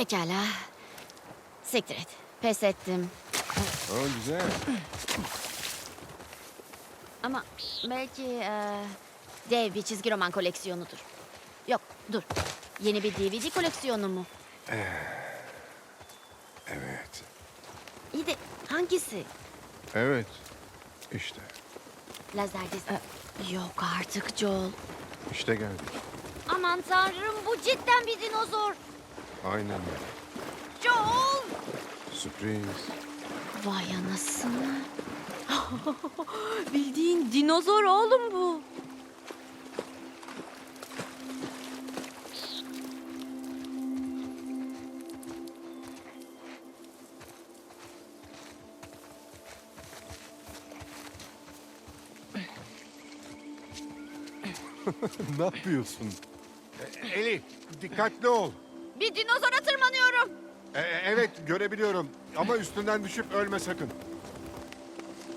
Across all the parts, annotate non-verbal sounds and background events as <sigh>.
Pekala. Siktir et. Pes ettim. O güzel. Ama belki eee, dev bir çizgi roman koleksiyonudur. Yok dur. Yeni bir DVD koleksiyonu mu? Evet. İyi de hangisi? Evet. İşte. Lazer disk. Ee, Yok artık Joel. İşte geldik. Aman tanrım bu cidden bir dinozor. Aynen öyle. Joel! Sürpriz. Vay anasını. <laughs> Bildiğin dinozor oğlum bu. <laughs> ne yapıyorsun? E, Eli, dikkatli ol. Bir dinozora tırmanıyorum. E, evet, görebiliyorum. Ama üstünden düşüp ölme sakın.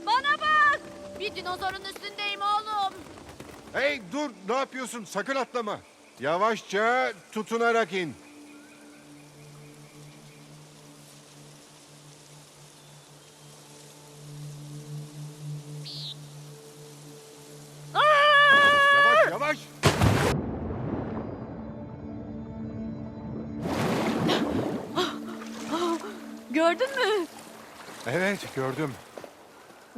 Bana bak. Bir dinozorun üstündeyim oğlum. Hey dur, ne yapıyorsun? Sakın atlama. Yavaşça tutunarak in. Gördün mü? Evet gördüm.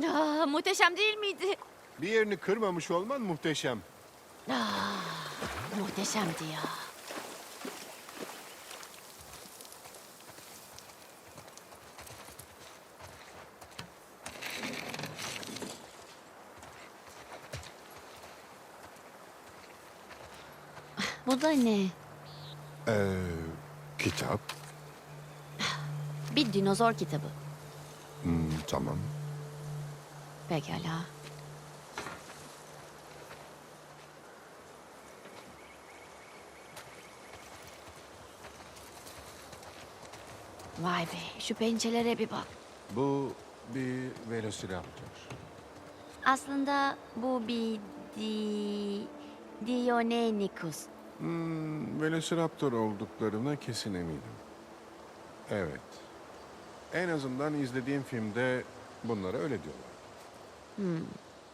Aa, muhteşem değil miydi? Bir yerini kırmamış olman muhteşem. Aa, muhteşemdi ya. Bu da ne? Ee, kitap. Bir dinozor kitabı. Hmm, tamam. Pekala. Vay be, şu pençelere bir bak. Bu bir velociraptor. Aslında bu bir di... Dionecus. Hmm, velociraptor olduklarına kesin eminim. Evet. En azından izlediğim filmde bunlara öyle diyorlar. Hmm.